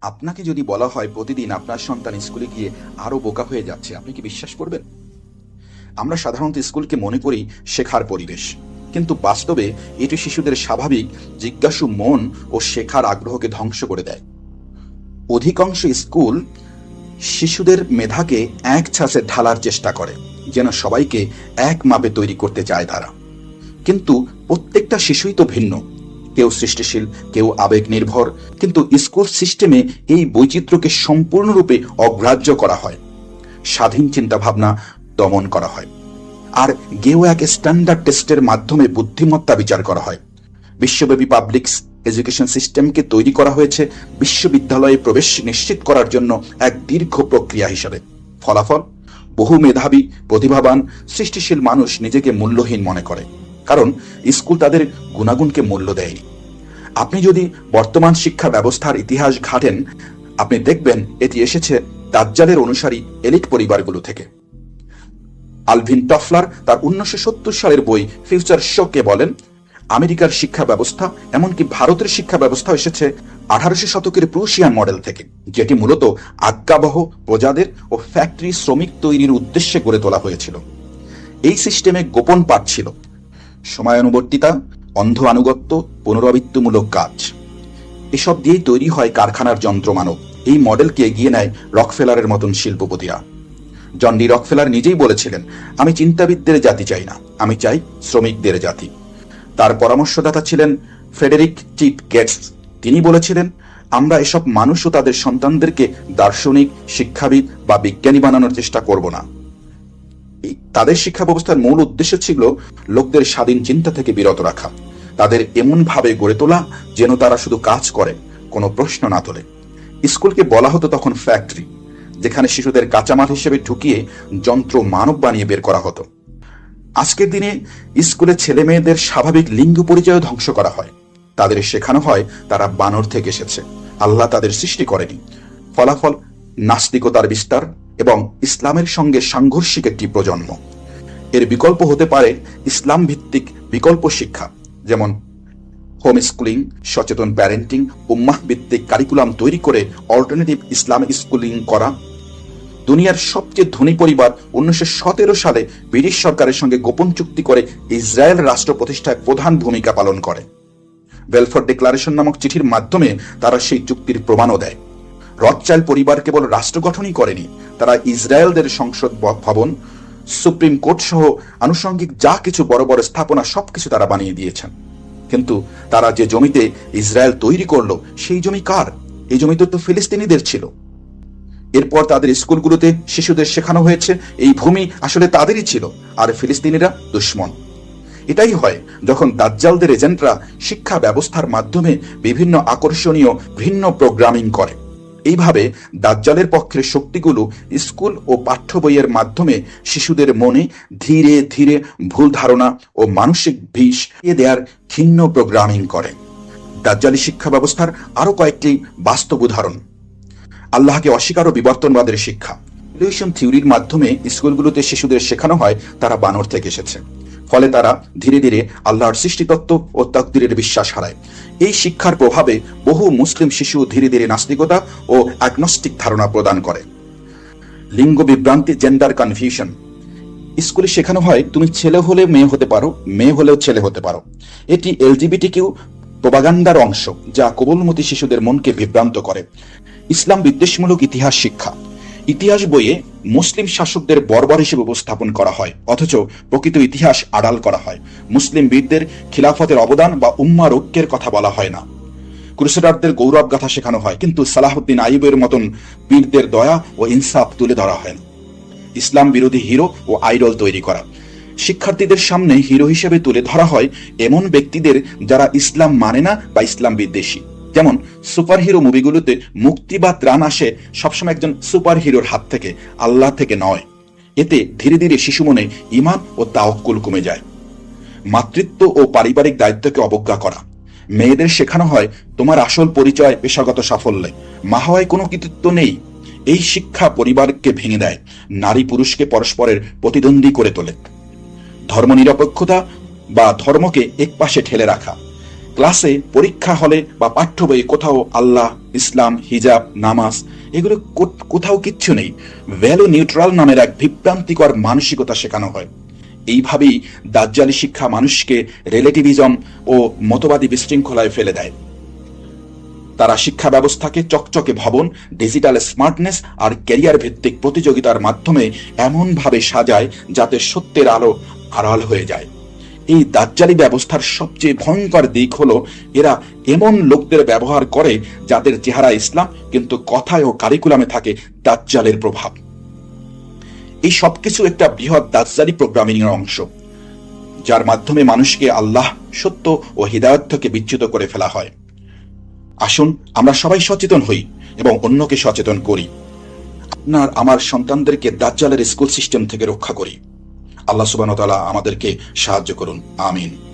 আপনাকে যদি বলা হয় প্রতিদিন আপনার সন্তান স্কুলে গিয়ে আরও বোকা হয়ে যাচ্ছে, আপনি কি বিশ্বাস করবেন? আমরা সাধারণত স্কুলকে মনে করি শেখার পরিবেশ। কিন্তু বাস্তবে এটি শিশুদের স্বাভাবিক জিজ্ঞাসু মন ও শেখার আগ্রহকে ধ্বংস করে দেয়। অধিকাংশ স্কুল শিশুদের মেধাকে এক ছাঁচে ঢালার চেষ্টা করে, যেন সবাইকে এক মাপে তৈরি করতে চায় তারা। কিন্তু প্রত্যেকটা শিশুই তো ভিন্ন। কেউ সৃষ্টিশীল, কেউ আবেগ নির্ভর কিন্তু স্কুল সিস্টেমে এই বৈচিত্র্যকে সম্পূর্ণরূপে অগ্রাহ্য করা হয়। স্বাধীন চিন্তাভাবনা দমন করা হয়। আর গেও এক স্ট্যান্ডার্ড টেস্টের মাধ্যমে বুদ্ধিমত্তা বিচার করা হয়। বিশ্বব্যাপী পাবলিক এডুকেশন সিস্টেমকে তৈরি করা হয়েছে বিশ্ববিদ্যালয়ে প্রবেশ নিশ্চিত করার জন্য এক দীর্ঘ প্রক্রিয়া হিসাবে। ফলাফল? বহু মেধাবী, প্রতিভাবান, সৃষ্টিশীল মানুষ নিজেকে মূল্যহীন মনে করে। কারণ স্কুল তাদের গুণাগুণকে মূল্য দেয়নি। আপনি যদি বর্তমান শিক্ষা ব্যবস্থার ইতিহাস ঘাটেন, আপনি দেখবেন এটি এসেছে দাজ্জালের অনুসারী এলিট পরিবারগুলো থেকে। আলভিন টফলার তার উনিশশো সত্তর সালের বই ফিউচার শোকে বলেন, আমেরিকার শিক্ষা ব্যবস্থা, এমনকি ভারতের শিক্ষা ব্যবস্থা এসেছে আঠারোশো শতকের প্রুশিয়ান মডেল থেকে, যেটি মূলত আজ্ঞাবহ প্রজাদের ও ফ্যাক্টরি শ্রমিক তৈরির উদ্দেশ্যে গড়ে তোলা হয়েছিল। এই সিস্টেমে গোপন পাঠ ছিল। সময়ানুবর্তিতা, অন্ধ আনুগত্য, পুনরাবৃত্তিমূলক কাজ। এসব দিয়েই তৈরি হয় কারখানার যন্ত্রমানব এই মডেলকে এগিয়ে নেয় রকফেলারের মতন শিল্পপতিরা। জন ডি রকফেলার নিজেই বলেছিলেন, আমি চিন্তাবিদদের জাতি চাই না, আমি চাই শ্রমিকদের জাতি। তার পরামর্শদাতা ছিলেন ফ্রেডেরিক চিপ গেটস। তিনি বলেছিলেন, আমরা এসব মানুষ ও তাদের সন্তানদেরকে দার্শনিক, শিক্ষাবিদ বা বিজ্ঞানী বানানোর চেষ্টা করব না। তাদের শিক্ষা ব্যবস্থার মূল উদ্দেশ্য ছিল লোকদের স্বাধীন চিন্তা থেকে বিরত রাখা। তাদের এমন ভাবে গড়ে তোলা যেন তারা শুধু কাজ করে, কোনো প্রশ্ন না তোলে। স্কুলকে বলা হতো তখন ফ্যাক্টরি, যেখানে শিশুদের কাঁচামাল হিসেবে ঢুকিয়ে যন্ত্র মানব বানিয়ে বের করা হতো। আজকের দিনে স্কুলে ছেলে মেয়েদের স্বাভাবিক লিঙ্গ পরিচয় ধ্বংস করা হয়। তাদের শেখানো হয়, তারা বানর থেকে এসেছে। আল্লাহ তাদের সৃষ্টি করেনি। ফলাফল নাস্তিকতার বিস্তার এবং ইসলামের সঙ্গে সাংঘর্ষিক একটি প্রজন্ম। এর বিকল্প হতে পারে ইসলাম ভিত্তিক বিকল্প শিক্ষা, যেমন হোম স্কুলিং সচেতন প্যারেন্টিং উম্মাহ ভিত্তিক কারিকুলাম তৈরি করে অল্টারনেটিভ ইসলাম স্কুলিং করা। দুনিয়ার সবচেয়ে ধনী পরিবার উনিশশো সতেরো সালে ব্রিটিশ সরকারের সঙ্গে গোপন চুক্তি করে ইসরায়েল রাষ্ট্র প্রতিষ্ঠায় প্রধান ভূমিকা পালন করে। ওয়েলফেয়ার ডিক্লারেশন নামক চিঠির মাধ্যমে তারা সেই চুক্তির প্রমাণও দেয়। রথচাইল পরিবার কেবল রাষ্ট্র গঠনই করেনি, তারা ইসরায়েলদের সংসদ ভবন, সুপ্রিম কোর্ট সহ আনুষঙ্গিক যা কিছু বড় বড় স্থাপনা সবকিছু তারা বানিয়ে দিয়েছেন। কিন্তু তারা যে জমিতে ইসরায়েল তৈরি করল, সেই জমি কার? এই জমি তো ফিলিস্তিনিদের ছিল। এরপর তাদের স্কুলগুলোতে শিশুদের শেখানো হয়েছে, এই ভূমি আসলে তাদেরই ছিল, আর ফিলিস্তিনিরা দুশ্মন। এটাই হয় যখন দাজ্জালদের এজেন্টরা শিক্ষা ব্যবস্থার মাধ্যমে বিভিন্ন আকর্ষণীয় ভিন্ন প্রোগ্রামিং করে। এইভাবে দাজ্জালের পক্ষের শক্তিগুলো স্কুল ও পাঠ্য বইয়ের মাধ্যমে শিশুদের মনে ধীরে ধীরে ভুল ধারণা ও মানসিক বিষ এ দেওয়ার ক্ষিন্ন প্রোগ্রামিং করে। দাজ্জালি শিক্ষা ব্যবস্থার আরও কয়েকটি বাস্তব উদাহরণ। আল্লাহকে অস্বীকার ও বিবর্তনবাদের শিক্ষা। থিওরির মাধ্যমে স্কুলগুলোতে শিশুদের শেখানো হয়, তারা বানর থেকে এসেছে। ফলে তারা ধীরে ধীরে আল্লাহর সৃষ্টিতত্ত্ব ও তাকদিরের বিশ্বাস হারায়। এই শিক্ষার প্রভাবে বহু মুসলিম শিশু ধীরে ধীরে নাস্তিকতা ও অ্যাগনস্টিক ধারণা প্রদান করে। লিঙ্গ বিভ্রান্তি জেন্ডার কনফিউশন স্কুলে শেখানো হয়, তুমি ছেলে হলে মেয়ে হতে পারো, মেয়ে হলেও ছেলে হতে পারো। এটি এলজিবিটি কিউ প্রবাগান্ডার অংশ, যা কোমলমতি শিশুদের মনকে বিভ্রান্ত করে। ইসলাম বিদ্বেষমূলক ইতিহাস শিক্ষা। ইতিহাস বইয়ে মুসলিম শাসকদের বর্বর হিসেবে উপস্থাপন করা হয়, অথচ প্রকৃত ইতিহাস আড়াল করা হয়। মুসলিম বীরদের খিলাফতের অবদান বা উম্মার ঐক্যের কথা বলা হয় না। ক্রুসেডারদের গৌরব গাথা শেখানো হয়, কিন্তু সালাহুদ্দিন আইবের মতন বীরদের দয়া ও ইনসাফ তুলে ধরা হয় না। ইসলাম বিরোধী হিরো ও আইডল তৈরি করা। শিক্ষার্থীদের সামনে হিরো হিসেবে তুলে ধরা হয় এমন ব্যক্তিদের যারা ইসলাম মানে না বা ইসলাম বিদ্বেষী। যেমন সুপার হিরো মুভিগুলোতে মুক্তি বা ত্রাণ আসে সবসময় একজন সুপার হিরোর হাত থেকে, আল্লাহ থেকে নয়। এতে ধীরে ধীরে শিশু মনে ইমান ও তাওকুল কমে যায়। মাতৃত্ব ও পারিবারিক দায়িত্বকে অবজ্ঞা করা। মেয়েদের শেখানো হয়, তোমার আসল পরিচয় পেশাগত সাফল্যে। মা হওয়ায় কোনো কৃতিত্ব নেই। এই শিক্ষা পরিবারকে ভেঙে দেয়, নারী পুরুষকে পরস্পরের প্রতিদ্বন্দ্বী করে তোলে। ধর্মনিরপেক্ষতা বা ধর্মকে একপাশে ঠেলে রাখা। ক্লাসে পরীক্ষা হলে বা পাঠ্য বইয়ে কোথাও আল্লাহ, ইসলাম, হিজাব, নামাজ এগুলো কোথাও কিচ্ছু নেই। ভ্যালু নিউট্রাল নামের এক বিভ্রান্তিকর মানসিকতা শেখানো হয়। এইভাবেই দাজ্জালি শিক্ষা মানুষকে রিলেটিভিজম ও মতবাদী বিশৃঙ্খলায় ফেলে দেয়। তারা শিক্ষা ব্যবস্থাকে চকচকে ভবন, ডিজিটাল স্মার্টনেস আর ক্যারিয়ার ভিত্তিক প্রতিযোগিতার মাধ্যমে এমনভাবে সাজায় যাতে সত্যের আলো আড়াল হয়ে যায়। এই দাজ্জালি ব্যবস্থার সবচেয়ে ভয়ঙ্কর দিক হলো এরা এমন লোকদের ব্যবহার করে যাদের চেহারা ইসলাম, কিন্তু কথায় ও কারিকুলামে থাকে দাজ্জালের প্রভাব। এই সবকিছু একটা বৃহৎ দাজ্জালি প্রোগ্রামিং এর অংশ, যার মাধ্যমে মানুষকে আল্লাহ, সত্য ও হৃদায়ত থেকে বিচ্যুত করে ফেলা হয়। আসুন, আমরা সবাই সচেতন হই এবং অন্যকে সচেতন করি। আপনার, আমার সন্তানদেরকে দাজ্জালের স্কুল সিস্টেম থেকে রক্ষা করি। আল্লাহ সুবাহ আমাদেরকে সাহায্য করুন। আমিন।